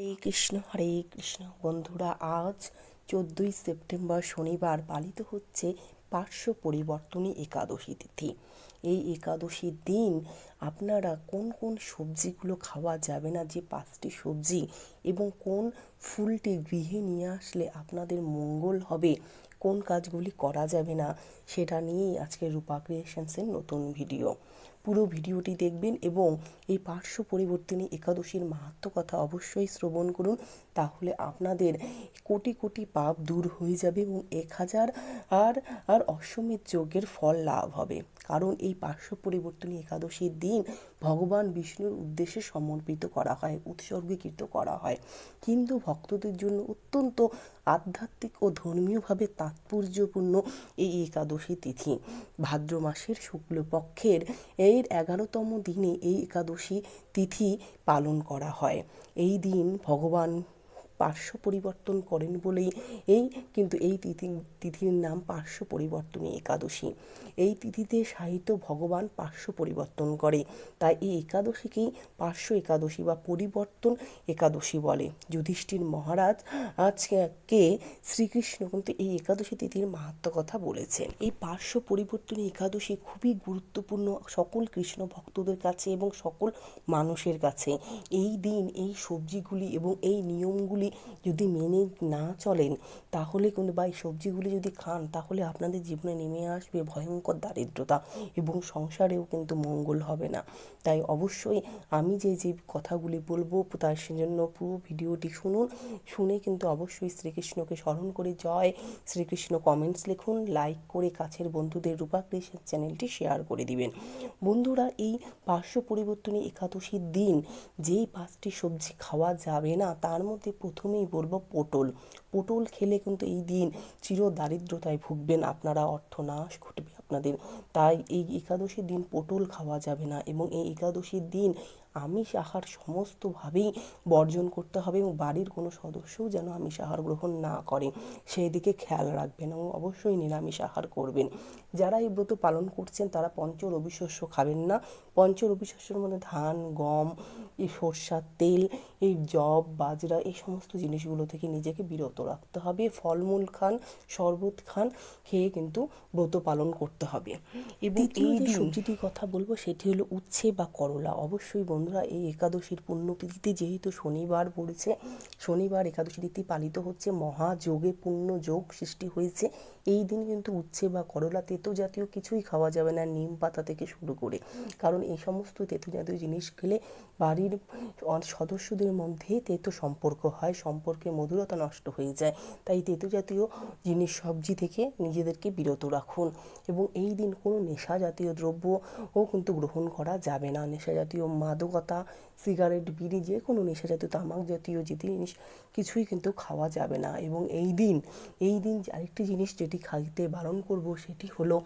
হরে কৃষ্ণ হরে কৃষ্ণ। বন্ধুরা, আজ চোদ্দোই সেপ্টেম্বর শনিবার পালিত হচ্ছে পার্শ্ব পরিবর্তনী একাদশী তিথি। এই একাদশীর দিন আপনারা কোন কোন সবজিগুলো খাওয়া যাবে না, যে পাঁচটি সবজি এবং কোন ফুলটি গৃহে নিয়ে আসলে আপনাদের মঙ্গল হবে, কোন কাজগুলি করা যাবে না, সেটা নিয়েই আজকে রূপা ক্রিয়েশনসের নতুন ভিডিও পুরো ভিডিওটি দেখবেন এবং এই পার্শ্ব পরিবর্তনী একাদশীর মাহাত্ম কথা অবশ্যই শ্রবণ করুন, তাহলে আপনাদের কোটি কোটি পাপ দূর হয়ে যাবে এবং এক হাজার আর আর অশ্বমেধ যজ্ঞের ফল লাভ হবে। কারণ এই পার্শ্ব পরিবর্তনী একাদশীর দিন ভগবান বিষ্ণুর উদ্দেশ্যে সমর্পিত করা হয় উৎসর্গীকৃত করা হয়। হিন্দু ভক্তদের জন্য অত্যন্ত আধ্যাত্মিক ও ধর্মীয়ভাবে তাৎপর্যপূর্ণ এই একাদশী তিথি। ভাদ্র মাসের শুক্লপক্ষের এর এগারোতম দিনে এই একাদশী তিথি পালন করা হয়। এই দিন ভগবান পার্শ্ব পরিবর্তন করেন বলেই এই কিন্তু এই তিথি, তিথির নাম পার্শ্ব পরিবর্তনী একাদশী। এই তিথিতে সাহিত্য ভগবান পার্শ্ব পরিবর্তন করে। তাই এই একাদশীকেই পার্শ্ব একাদশী বা পরিবর্তন একাদশী বলে। যুধিষ্ঠির মহারাজ আজকে শ্রীকৃষ্ণ কিন্তু এই একাদশী তিথির মাহাত্ম কথা বলেছেন। এই পার্শ্ব পরিবর্তনী একাদশী খুবই গুরুত্বপূর্ণ সকল কৃষ্ণ ভক্তদের কাছে এবং সকল মানুষের কাছে। এই দিন এই সবজিগুলি এবং এই নিয়মগুলি যদি মেনে না চলেন, তাহলে কিন্তু বা এই সবজিগুলি যদি খান, তাহলে আপনাদের জীবনে নেমে আসবে ভয়ঙ্কর দারিদ্রতা এবং সংসারেও কিন্তু মঙ্গল হবে না। তাই অবশ্যই আমি যে যে কথাগুলি বলব তার সেজন্য পুরো ভিডিওটি শুনুন, শুনে কিন্তু অবশ্যই শ্রীকৃষ্ণকে স্মরণ করে জয়। শ্রীকৃষ্ণ কমেন্টস লিখুন লাইক করে কাছের বন্ধুদের রূপা কৃষ্ণ চ্যানেলটি শেয়ার করে দিবেন। বন্ধুরা, এই পার্শ্ব পরিবর্তনী একাদশীর দিন, যেই পাঁচটি সবজি খাওয়া যাবে না, তার মধ্যে প্রথমেই বলব পটল। পটল খেলে কিন্তু এই দিন চির দারিদ্রতায় ভুগবেন, আপনারা অর্থনাশ ঘটবে আপনাদের। তাই এই একাদশীর দিন পটল খাওয়া যাবে না এবং এই একাদশীর দিন আমিষ আহার সমস্তভাবেই বর্জন করতে হবে এবং বাড়ির কোনো সদস্যও যেন আমিষ আহার গ্রহণ না করে, সেই দিকে খেয়াল রাখবেন এবং অবশ্যই নিরামিষ আহার করবেন। যারা এই ব্রত পালন করছেন তারা পঞ্চ রবি শস্য খাবেন না। পঞ্চ রবি শস্যের মধ্যে ধান, গম এই সর্ষার তেল এই জব বাজরা এই সমস্ত জিনিসগুলো থেকে নিজেকে বিরত রাখতে হবে। ফলমূল খান শরবত খান খেয়ে কিন্তু ব্রত পালন করতে হবে। এবং এই যে সবজিটির কথা বলব সেটি হলো উচ্ছে বা করলা। অবশ্যই বন্ধুরা এই একাদশীর পুণ্যতিথিতে যেহেতু শনিবার পড়েছে শনিবার একাদশী তিথি পালিত হচ্ছে মহাযোগে পুণ্য যোগ সৃষ্টি হয়েছে। এই দিন কিন্তু উচ্ছে বা করলা তেতো জাতীয় কিছুই খাওয়া যাবে না নিম পাতা থেকে শুরু করে। কারণ এই সমস্ত তেতো জাতীয় জিনিস খেলে বাড়ির সদস্যদের মধ্যে তেতো সম্পর্ক হয়, সম্পর্কে মধুরতা নষ্ট হয়ে যায়। তাই তেতো জাতীয় জিনিস সবজি থেকে নিজেদেরকে বিরত রাখুন এবং এই দিন কোনো নেশা জাতীয় দ্রব্য ও কিন্তু গ্রহণ করা যাবে না। নেশা জাতীয় মাদকতা সিগারেট, বিড়ি, যে কোনো নেশা জাতীয় তামাক জাতীয় যে জিনিস, কিছুই কিন্তু খাওয়া যাবে না। এবং এই দিন এই দিন আরেকটি জিনিস যেটি খাইতে বারণ করব, সেটি হলো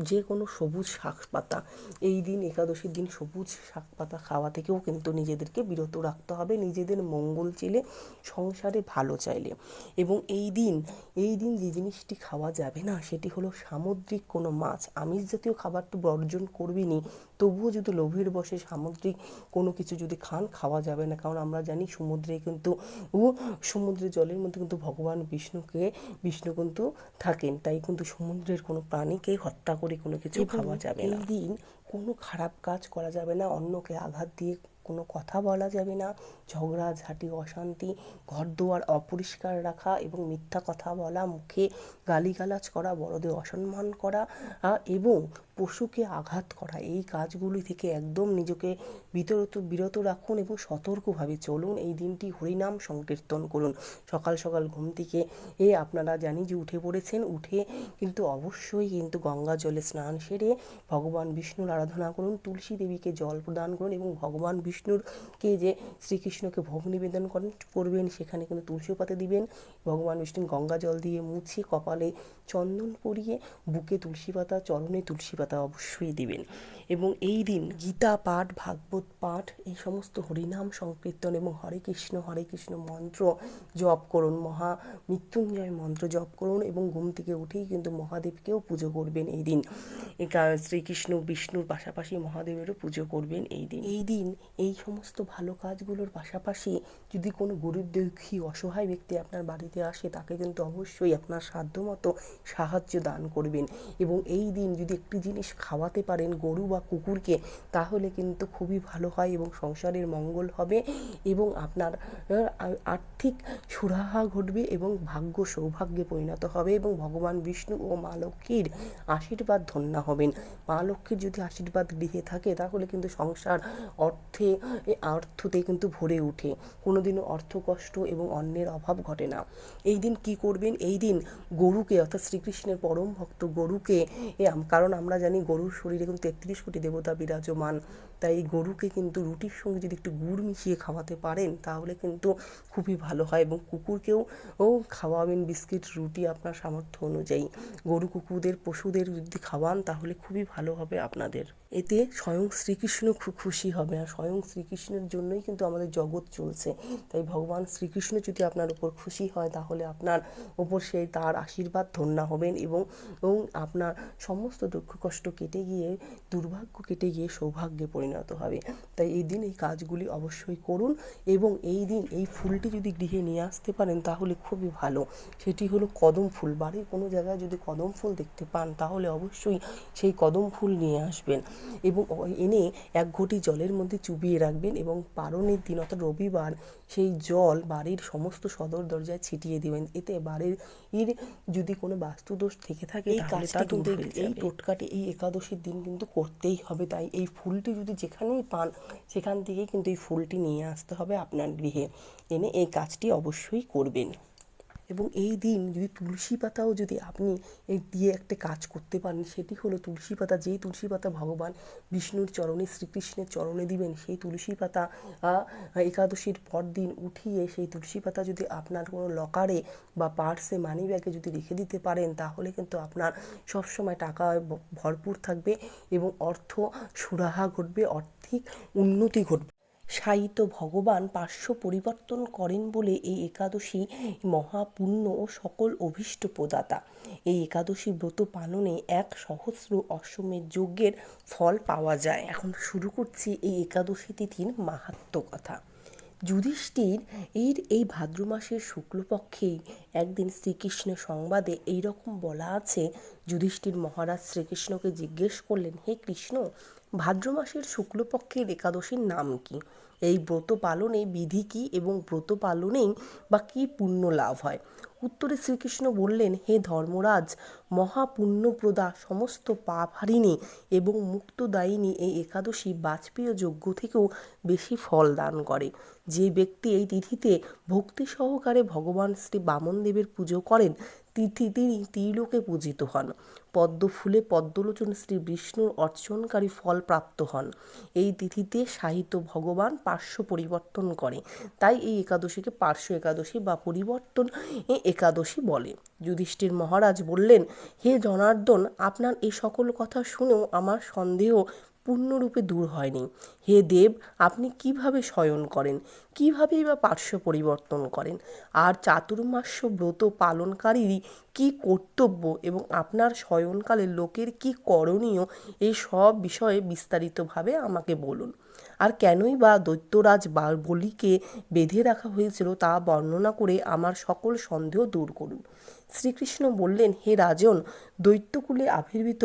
যে কোনো সবুজ শাক পাতা। এই দিন, একাদশীর দিন সবুজ শাক পাতা খাওয়া থেকেও কিন্তু নিজেদেরকে বিরত রাখতে হবে। নিজেদের মঙ্গল চেলে সংসারে ভালো চাইলে। এবং এই দিন এই দিন যে জিনিসটি খাওয়া যাবে না, সেটি হলো সামুদ্রিক কোনো মাছ। আমিষ জাতীয় খাবার তো বর্জন করবেনই। তবুও যদি লোভের বসে সামুদ্রিক কোনো কিছু যদি খান খাওয়া যাবে না। কারণ আমরা জানি সমুদ্রে কিন্তু ও সমুদ্রের জলের মধ্যে কিন্তু ভগবান বিষ্ণুকে বিষ্ণু কিন্তু থাকেন। তাই কিন্তু সমুদ্রের কোনো প্রাণীকে হত্যা করে কোনো কিছু খাওয়া যাবে না। দিন কোনো খারাপ কাজ করা যাবে না অন্যকে আঘাত দিয়ে কোনো কথা বলা যাবে না। ঝগড়াঝাটি অশান্তি ঘর দুয়ার অপরিষ্কার রাখা এবং মিথ্যা কথা বলা মুখে গালিগালাজ করা বড়দের অসম্মান করা এবং পশুকে আঘাত করা। এই কাজগুলি থেকে একদম নিজেকে বিতরত, বিরত রাখুন এবং সতর্কভাবে চলুন। এই দিনটি হরিনাম সংকীর্তন করুন। সকাল সকাল ঘুম থেকে এ আপনারা জানি যে উঠে পড়েছেন। উঠে কিন্তু অবশ্যই কিন্তু গঙ্গা জলে স্নান সেরে ভগবান বিষ্ণুর আরাধনা করুন। তুলসী দেবীকে জল প্রদান করুন এবং ভগবান বিষ্ণুরকে যে শ্রীকৃষ্ণকে ভোগ নিবেদন করেন, করবেন সেখানে কিন্তু তুলসী পাতা দিবেন। ভগবান বিষ্ণু গঙ্গা জল দিয়ে মুছে কপালে চন্দন পরিয়ে বুকে তুলসী পাতা, চরণে তুলসী পাতা অবশ্যই দিবেন। এবং এই দিন গীতা পাঠ, ভাগবত পাঠ, এই সমস্ত হরিনাম সংকীর্তন এবং হরে কৃষ্ণ হরে কৃষ্ণ মন্ত্র জপ করুন, মহা মৃত্যুঞ্জয় মন্ত্র জপ করুন এবং ঘুম থেকে উঠেই কিন্তু মহাদেবকেও পুজো করবেন এই দিন। শ্রীকৃষ্ণ, বিষ্ণুর পাশাপাশি মহাদেবেরও পুজো করবেন এই দিন। এই দিন এই সমস্ত ভালো কাজগুলোর পাশাপাশি যদি কোনো গরিব দুঃখী, অসহায় ব্যক্তি আপনার বাড়িতে আসে, তাকে কিন্তু অবশ্যই আপনার সাধ্যমতো সাহায্য দান করবেন। এবং এই দিন যদি একটি জিনিস খাওয়াতে পারেন গরু বা কুকুরকে, তাহলে কিন্তু খুবই ভালো হয় এবং সংসারের মঙ্গল হবে এবং আপনার আর্থিক সুরাহা ঘটবে এবং ভাগ্য সৌভাগ্যে পরিণত হবে এবং ভগবান বিষ্ণু ও মা লক্ষ্মীর আশীর্বাদ ধন্য হবেন। মা লক্ষ্মীর যদি আশীর্বাদ গৃহে থাকে, তাহলে কিন্তু সংসার অর্থে অর্থতে কিন্তু ভরে ওঠে। কোনোদিনও অর্থ কষ্ট এবং অন্যের অভাব ঘটে না। এই দিন কি করবেন? এই দিন গরুকে অর্থাৎ শ্রীকৃষ্ণের পরম ভক্ত গরুকে কারণ আমরা জানি গরুর শরীরে কিন্তু তেত্রিশ কোটি দেবতা বিরাজমান। তাই এই গরুকে কিন্তু রুটির সঙ্গে যদি একটু গুড় মিশিয়ে খাওয়াতে পারেন, তাহলে কিন্তু খুবই ভালো হয় এবং কুকুরকেও, ও খাওয়াবেন বিস্কিট, রুটি আপনার সামর্থ্য অনুযায়ী। গরু কুকুরদের, পশুদের যদি খাওয়ান, তাহলে খুবই ভালো হবে আপনাদের। এতে স্বয়ং শ্রীকৃষ্ণ খুব খুশি হবে আর স্বয়ং শ্রীকৃষ্ণের জন্যই কিন্তু আমাদের জগৎ চলছে। তাই ভগবান শ্রীকৃষ্ণ যদি আপনার উপর খুশি হয়, তাহলে আপনার ওপর সেই তার আশীর্বাদ ধন্য হবেন এবং এবং আপনার সমস্ত দুঃখ কষ্ট কেটে গিয়ে, দুর্ভাগ্য কেটে গিয়ে সৌভাগ্যে পরিণত হবে। তাই এই দিন এই কাজগুলি অবশ্যই করুন এবং এই দিন এই ফুলটি যদি গৃহে নিয়ে আসতে পারেন তাহলে খুবই ভালো। সেটি হলো কদম ফুল। বাড়ির কোনো জায়গায় যদি কদম ফুল দেখতে পান তাহলে অবশ্যই সেই কদম ফুল নিয়ে আসবেন এবং এনে এক ঘটি জলের মধ্যে চুবিয়ে রাখবেন এবং পারণের দিন অর্থাৎ রবিবার সেই জল বাড়ির সমস্ত সদর দরজায় ছিটিয়ে দিবেন। এতে বাড়ির এর যদি কোনো বাস্তুদোষ থেকে থাকে এই কাজটি কিন্তু এই টোটকাটি এই একাদশীর দিন কিন্তু করতেই হবে। তাই এই ফুলটি যদি যেখানেই পান, সেখান থেকেই কিন্তু এই ফুলটি নিয়ে আসতে হবে আপনার গৃহে। এনে এই কাজটি অবশ্যই করবেন। এবং এই দিন যদি তুলসী পাতাও যদি আপনি দিয়ে একটা কাজ করতে পারেন, সেটি হলো তুলসী পাতা, যেই তুলসী পাতা ভগবান বিষ্ণুর চরণে, শ্রীকৃষ্ণের চরণে দিবেন, সেই তুলসী পাতা একাদশীর পর দিন উঠিয়ে সেই তুলসী পাতা যদি আপনার কোনো লকারে বা পার্সে মানি ব্যাগে যদি রেখে দিতে পারেন, তাহলে কিন্তু আপনার সবসময় টাকা ভরপুর থাকবে এবং অর্থ সুরাহা ঘটবে আর্থিক উন্নতি ঘটবে। সাহিত্য ভগবান পার্শ্ব পরিবর্তন করেন বলে এই একাদশী মহাপুণ্য ও সকল অভীষ্ট প্রদাতা। এই একাদশী ব্রত পালনে এক সহস্র অশ্বমের যজ্ঞের ফল পাওয়া যায়। এখন শুরু করছি এই একাদশী তিথির মাহাত্ম কথা। যুধিষ্ঠির এর এই ভাদ্র মাসের শুক্লপক্ষেই একদিন শ্রীকৃষ্ণের সংবাদে এই রকম বলা আছে। যুধিষ্ঠির মহারাজ শ্রীকৃষ্ণকে জিজ্ঞেস করলেন, হে কৃষ্ণ, ভাদ্র মাসের শুক্লপক্ষের একাদশীর নাম কি? এই ব্রত পালনে বিধি কি এবং ব্রত পালনেই বা কী পুণ্য লাভ হয়? উত্তরে শ্রীকৃষ্ণ বললেন, হে ধর্মরাজ মহাপুণ্যপ্রদা সমস্ত পাপ হারিণী এবং মুক্তদায়িনী এই একাদশী বাজপেয় যজ্ঞ থেকেও বেশি ফল দান করে। যে ব্যক্তি এই তিথিতে ভক্তি সহকারে ভগবান শ্রী বামনদেবের পুজো করেন, তিথি তিনি ত্রিলোকে পূজিত হন। পদ্ম ফুলে পদ্মলোচন শ্রী বিষ্ণুর অর্চনকারী ফল প্রাপ্ত হন। এই তিথিতে সাহিত্য ভগবান পার্শ্ব পরিবর্তন করে। তাই এই একাদশীকে পার্শ্ব একাদশী বা পরিবর্তন একাদশী বলে। যুধিষ্ঠির মহারাজ বললেন হে জনার্দন আপনার এ সকল কথা শুনেও আমার সন্দেহ পূর্ণরূপে দূর হয়নি। হে দেব, আপনি কীভাবে শয়ন করেন? কিভাবেই বা পার্শ্ব পরিবর্তন করেন? আর চাতুর্মাস্য ব্রত পালনকারীরই কি কর্তব্য এবং আপনার শয়নকালে লোকের কি করণীয়? এই সব বিষয়ে বিস্তারিতভাবে আমাকে বলুন। আর কেনই বা দৈত্যরাজ বা বলিকে বেঁধে রাখা হয়েছিল তা বর্ণনা করে আমার সকল সন্দেহ দূর করুন। শ্রীকৃষ্ণ বললেন, হে রাজন, দৈত্যকুলে আবির্ভূত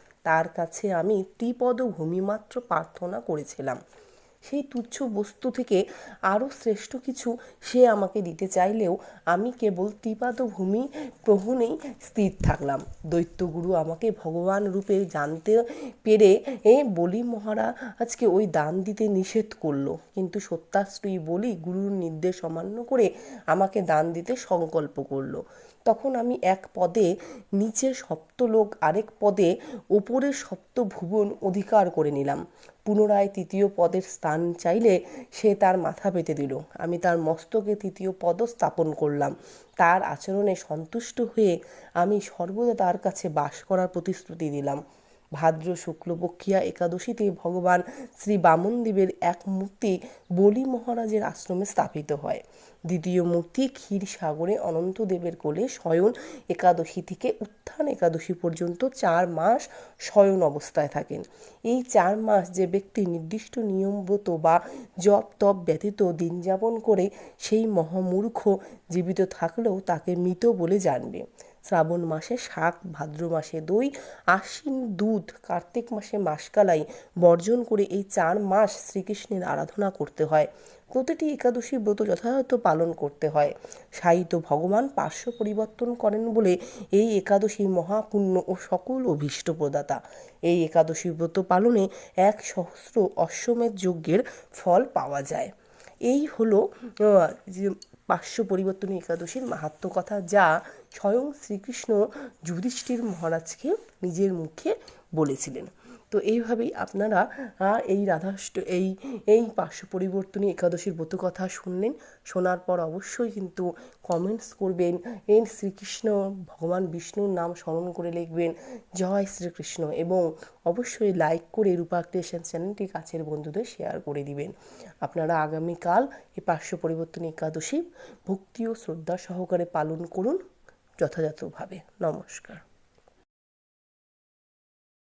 তার কাছে আমি ত্রিপদ ভূমিমাত্র প্রার্থনা করেছিলাম। সেই তুচ্ছ বস্তু থেকে আরও শ্রেষ্ঠ কিছু সে আমাকে দিতে চাইলেও আমি কেবল ত্রিপাদ ভূমি প্রহণেই স্থির থাকলাম। দৈত্যগুরু আমাকে ভগবান রূপে জানতে পেরে, এ বলি মহারাজকে ওই দান দিতে নিষেধ করল। কিন্তু সত্যাশ্রয়ী বলি গুরুর নির্দেশ অমান্য করে আমাকে দান দিতে সংকল্প করল। তখন আমি এক পদে, নিচের সপ্তলোক আরেক পদে, ওপরের সপ্তভুবন অধিকার করে নিলাম। পুনরায় তৃতীয় পদের স্থান চাইলে সে তার মাথা পেতে দিল। আমি তার মস্তকে তৃতীয় পদ স্থাপন করলাম। তার আচরণে সন্তুষ্ট হয়ে আমি সর্বদা তার কাছে বাস করার প্রতিশ্রুতি দিলাম। ভাদ্র শুক্লপক্ষিয়া একাদশীতে ভগবান শ্রী বামনদেবের এক মূর্তি বলি মহারাজের আশ্রমে স্থাপিত হয়। দ্বিতীয় মূর্তি ক্ষীর ক্ষীরসাগরে অনন্তদেবের কোলে শয়ন একাদশী থেকে উত্থান একাদশী পর্যন্ত চার মাস শয়ন অবস্থায় থাকেন। এই চার মাস যে ব্যক্তি নির্দিষ্ট নিয়মব্রত বা জপ তপ ব্যতীত দিন যাপন করে সেই মহামূর্খ জীবিত থাকলেও তাকে মৃত বলে জানবে। শ্রাবণ মাসে শাক, ভাদ্র মাসে দই, আশ্বিন দুধ, কার্তিক মাসে মাসকালাই বর্জন করে এই চার মাস শ্রীকৃষ্ণের আরাধনা করতে হয়। প্রতিটি একাদশী ব্রত যথাযথ পালন করতে হয়। সাহিত্য ভগবান পার্শ্ব পরিবর্তন করেন বলে এই একাদশী মহাপুণ্য ও সকল অভীষ্ট প্রদাতা। এই একাদশী ব্রত পালনে এক সহস্র অশ্বমেধ যজ্ঞের ফল পাওয়া যায়। এই হলো যে পার্শ্ব পরিবর্তনী একাদশীর মাহাত্ম কথা যা স্বয়ং শ্রীকৃষ্ণ যুধিষ্ঠির মহারাজকে নিজের মুখে বলেছিলেন। তো এইভাবেই আপনারা এই রাধাষ্ট, এই এই পার্শ্ব পরিবর্তনী একাদশীর ব্রত কথা শুনলেন। শোনার পর অবশ্যই কিন্তু কমেন্টস করবেন। এই শ্রীকৃষ্ণ ভগবান বিষ্ণুর নাম স্মরণ করে লিখবেন, জয় শ্রীকৃষ্ণ এবং অবশ্যই লাইক করে রূপা ক্রিয়েশন চ্যানেলটি কাছের বন্ধুদের শেয়ার করে দিবেন। আপনারা আগামীকাল এই পার্শ্ব পরিবর্তনী একাদশী ভক্তি ও শ্রদ্ধা সহকারে পালন করুন যথাযথভাবে। নমস্কার।